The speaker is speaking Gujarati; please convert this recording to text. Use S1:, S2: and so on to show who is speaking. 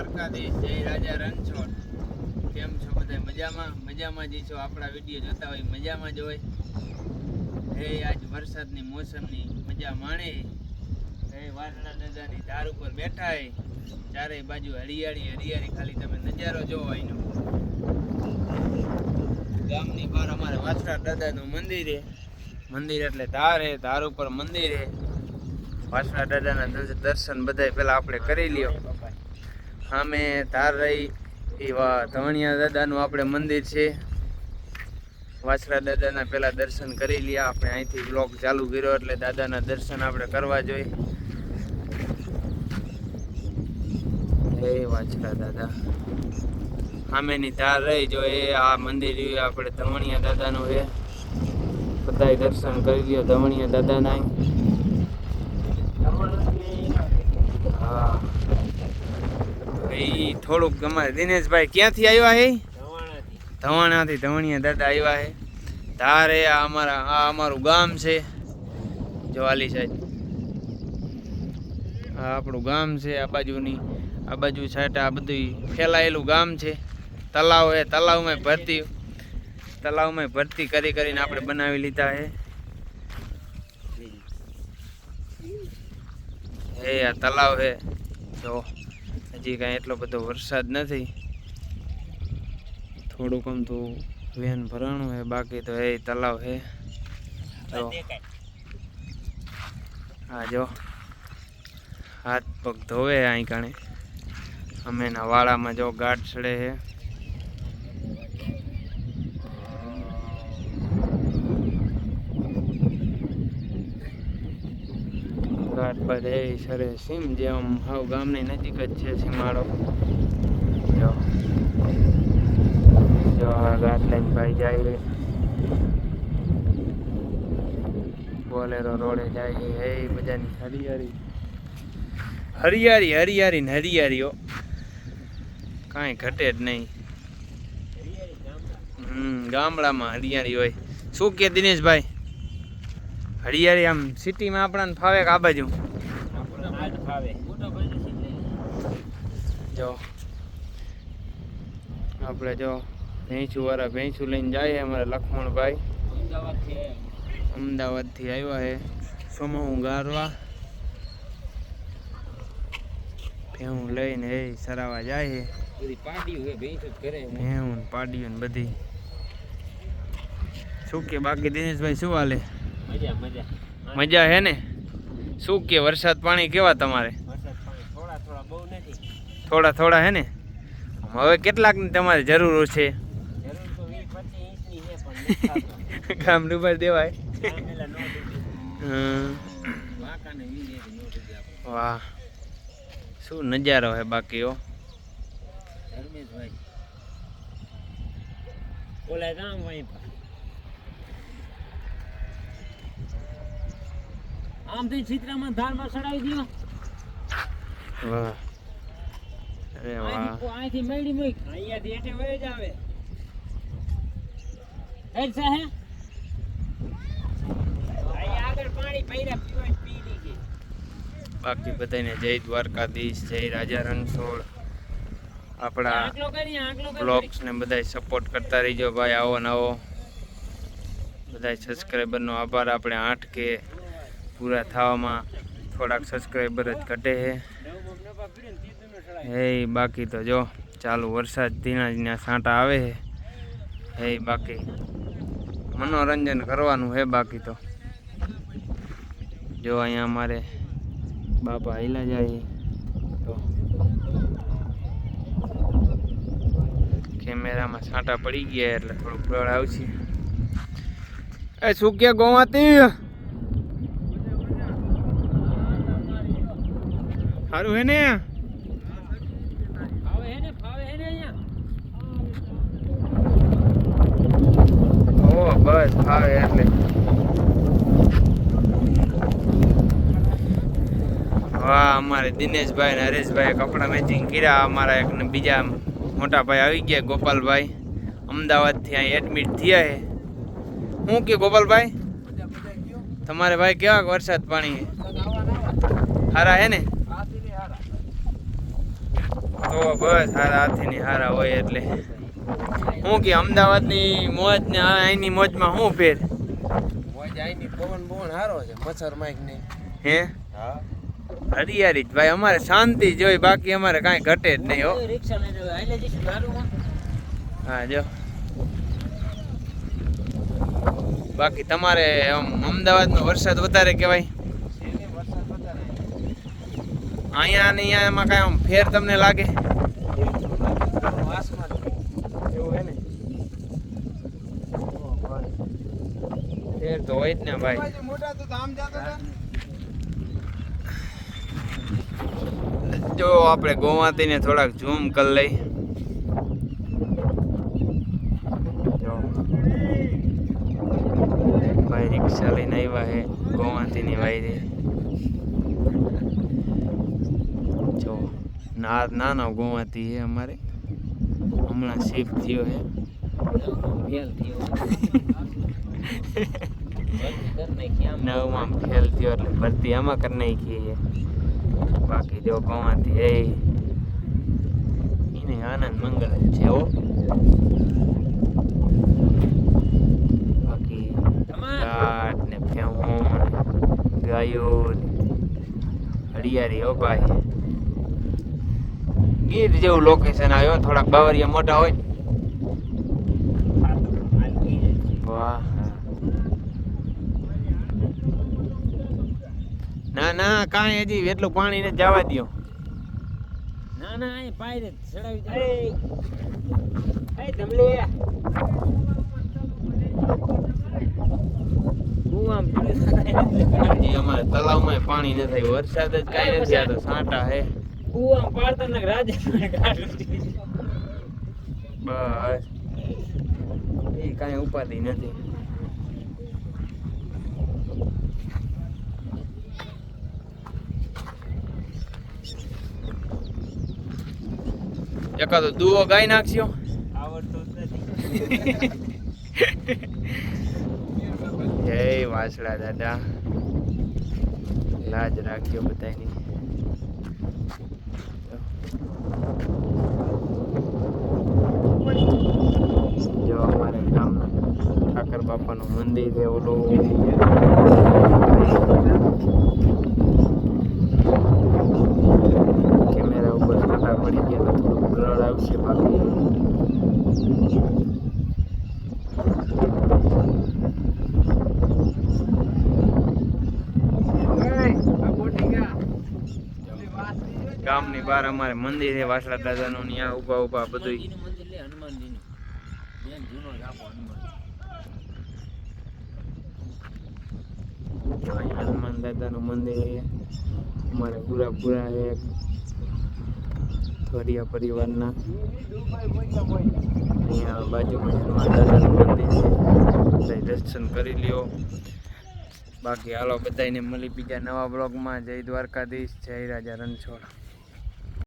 S1: દ્વારકાધીશ, જય રાજા રણછોડ. કેમ છો બધા મજામાં? મજામાં જે છો? આપણા વીડિયો જોતા હોય, મજામાં જ હોય? હે, આજ વરસાદની મોસમની મજા માણે. હે વારણા દાદાની ધાર ઉપર બેઠા હે ચારેય બાજુ હરિયાળી હરિયાળી, ખાલી તમે નજારો જોવો એનો ગામની બહાર અમારે વાછડા દાદાનું મંદિર હે મંદિર એટલે ધાર હે ધાર ઉપર મંદિર હે વાછડા દાદાના દર્શન બધાય પહેલાં આપણે કરી લ્યો. સામે ધાર રહી એવા ધવણિયા દાદાનું આપણે મંદિર છે. વાછરા દાદાના પહેલાં દર્શન કરી લીયા. આપણે અહીંથી બ્લોક ચાલુ કર્યો એટલે દાદાના દર્શન આપણે કરવા જોઈએ. હે વાછડા દાદા. સામેની ધાર રહી જો એ આ મંદિર આપણે ધવણિયા દાદાનું છે. બધાય દર્શન કરી લ્યો ધવણિયા દાદાના હા. એ થોડુંક અમારે દિનેશભાઈ ક્યાંથી આવ્યા છે ધવાણાથી. ધવણિયા દાદા આવ્યા હે. ધારે આ અમારા, આ અમારું ગામ છે. જવાલી સાહેબ આ આપણું ગામ છે, આ બાજુની. આ બાજુ સાઈડ આ બધું ફેલાયેલું ગામ છે. તલાવ હે, તલાવમાં ભરતી. તલાવમાં ભરતી કરી કરીને આપણે બનાવી લીધા હે. હે, આ તલાવ હે. જો. હજી કાંઈ એટલો બધો વરસાદ નથી. થોડુંક આમ તો વેન ભરાણું હે, બાકી તો એ તલાવ હે. જો. હા જો. હાથ પગ ધોવે અહીં કાણે અમે એના વાળામાં જો ગાઢ ચડે છે ઘાટ પર એ સરે સીમ જેમ હાવ ગામની નજીક જ છે સીમાડો. જો. જો આ ઘાટ લઈને ભાઈ જાય બોલેરો રોડે જાય એ બધાની હરિયાળી. હરિયાળી હરિયાળી ને હરિયાળીઓ. કાંઈ ઘટે જ નહીં. હમ, ગામડામાં હરિયાળી હોય. શું કે દિનેશભાઈ? હરિયાળી આમ સિટીમાં આપણાને ફાવે કે આ બાજુ? જો. આપણે જો ભેંસું વાળા ભેંસું લઈને જાય અમારા લક્ષ્મણભાઈ અમદાવાદથી આવ્યા છે. સોમવું ગારવા. ભેહું લઈને એ સરાવા જાય છે. ભેહું ને પાડીયું ને બધી. શું કે બાકી દિનેશભાઈ શું હાલે? મજા હે ને? શું કે વરસાદ પાણી કેવા તમારે? થોડા થોડા હે ને? હવે કેટલાકની તમારે જરૂર છે? ગામ ડુબર દેવાય. વાહ. શું નજારો હે બાકી ઓ
S2: આમ થી ચિત્રામાં ધારમાં ચડાવી દો
S1: વાહ. અરે વાહ.
S2: અહીંથી મેળી મૂક. અહીંયાથી એઠે વહી જ આવે. હેડ સાહે આગળ પાણી પૈરા પીવા પી લીધી.
S1: બાકી બધાને જય દ્વારકાધીશ જય રાજા રણછોડ. આપણા બ્લોગ્સ ને બધાય સપોર્ટ કરતા રહીજો ભાઈ આવો નવો બધાય સબસ્ક્રાઈબરનો આભાર. આપણે આઠ કે પૂરા થવામાં થોડાક સબસ્ક્રાઈબર જ ઘટે છે. હે, બાકી તો જો, ચાલુ વરસાદ ધીણા ધીણા છાંટા આવે છે. હે, બાકી મનોરંજન કરવાનું હે બાકી તો. જો અહીંયા અમારે બાપા હિલા જાય તો કેમેરામાં છાંટા પડી ગયા એટલે થોડુંક બળ આવશે. એ, શું કે ગોવાતી? સારું હે ને?
S2: હે હે
S1: બસ ફાવે એટલે. વાહ અમારે દિનેશભાઈ ને હરેશભાઈ કપડાં મેચિંગ કર્યા. અમારા એક ને બીજા મોટા ભાઈ આવી ગયા ગોપાલભાઈ. અમદાવાદથી અહીં એડમિટ થયા છે. શું કે ગોપાલભાઈ? તમારે ભાઈ કેવા વરસાદ પાણી સારા હે ને? તો બસ હારા હાથીની હારા હોય એટલે. હું કે અમદાવાદની મોજ ને અહીંની મોજમાં શું ફેર?
S3: મોજ અહીંની પવન બવન હારો છે મચ્છર માઈક ને
S1: હે?
S3: હા.
S1: હરિયારી જ ભાઈ અમારે શાંતિ જોઈ બાકી અમારે કાંઈ ઘટે જ નહીં હો. હા જો. બાકી તમારે અમદાવાદનો વરસાદ વધારે કહેવાય. અહીંયા ને અહીંયા એમાં કાંઈ આમ ફેર તમને લાગે? ફેર તો હોય જ ને ભાઈ. જો આપણે ગોવાતીને થોડાક ઝૂમ કરી લઈ. ભાઈ રિક્ષા લઈને આવ્યા હે ગોવાતીની વાયરે જો ના નાના ગોવાતી હે અમારે. હમણાં શિફ્ટ થયો હે.
S2: ફેલ થયો.
S1: નવમાં ફેલ થયો એટલે ભરતી આમાં કરી નાખી છે બાકી જો ગોવાતી એ. એને આનંદ મંગળ જ છે હો. બાકી ગાટ ને ને ગાયો હરિયાળી હો ભાઈ. ગીર જેવું લોકેશન આવ્યો થોડાક બાવરિયા મોટા હોય. વાહ ના ના કાંઈ હજી એટલું પાણી ને જવા દ્યો.
S2: ના ના અહીં પાય રે ચડાવી દે. એ ધમલી. હું આમ
S1: હજી અમારે તલાવમાં પાણી ન થાય વરસાદ જ કાંઈ નથી આ તો સાંટા હે.
S2: હું આમ પાડતો ને
S1: બસ. એ કાંઈ ઉપાધિ નથી. એકાદો દુવો ગાઈ નાખશો?
S2: આવડતો નથી.
S1: જય વાસડા દાદા. લાજ રાખજો બધાની જો અમારે ગામના ઠાકર બાપાનું મંદિર છે ઓલું કેમેરા ઉપર ફોટા પડી ગયા તો થોડું બ્લર આવશે બાકી ગામની બહાર અમારે મંદિર છે વાસળા દાદાનું ત્યાં ઊભા ઊભા બધું
S2: હનુમાન.
S1: દાદાનું મંદિર છે. અમારે પૂરા પૂરા છે. થોરિયા પરિવારના. અહીંયા બાજુમાં હનુમાન દાદાનું મંદિર છે. દર્શન કરી લ્યો. બાકી હાલો બધાને મળી બીજા નવા બ્લોગમાં. જય દ્વારકાધીશ જય રાજા રણછોડ.